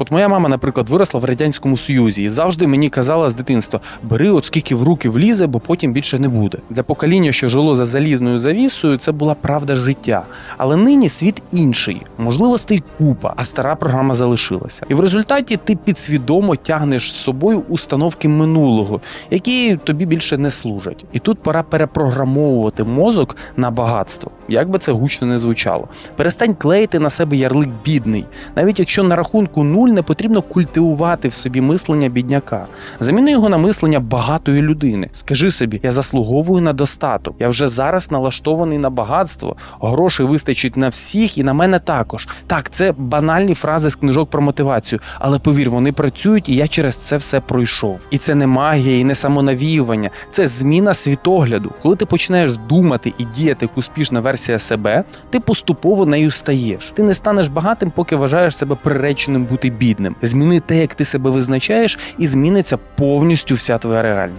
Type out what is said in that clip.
От моя мама, наприклад, виросла в радянському союзі і завжди мені казала з дитинства: бери, от скільки в руки влізе, бо потім більше не буде. Для покоління, що жило за залізною завісою, це була правда життя. Але нині світ інший, можливостей купа, а стара програма залишилася. І в результаті ти підсвідомо тягнеш з собою установки минулого, які тобі більше не служать. І тут пора перепрограмовувати мозок на багатство, як би це гучно не звучало. Перестань клеїти на себе ярлик бідний, навіть якщо на рахунку нуль не потрібно культивувати в собі мислення бідняка. Заміни його на мислення багатої людини. Скажи собі, я заслуговую на достаток. Я вже зараз налаштований на багатство. Грошей вистачить на всіх і на мене також. Так, це банальні фрази з книжок про мотивацію, але повір, вони працюють, і я через це все пройшов. І це не магія, і не самонавіювання, це зміна світогляду. Коли ти починаєш думати і діяти як успішна версія себе, ти поступово нею стаєш. Ти не станеш багатим, поки вважаєш себе приреченим бути бідним. Зміни те, як ти себе визначаєш, і зміниться повністю вся твоя реальність.